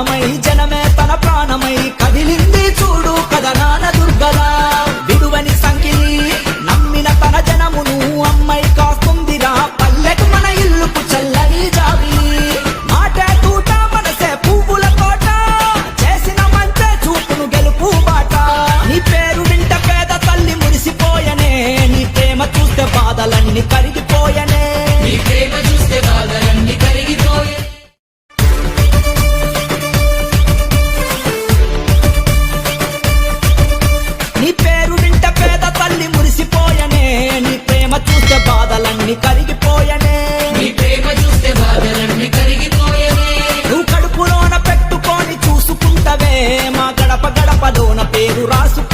బాణమై జనమే తన ప్రాణమై కదిలింది. braço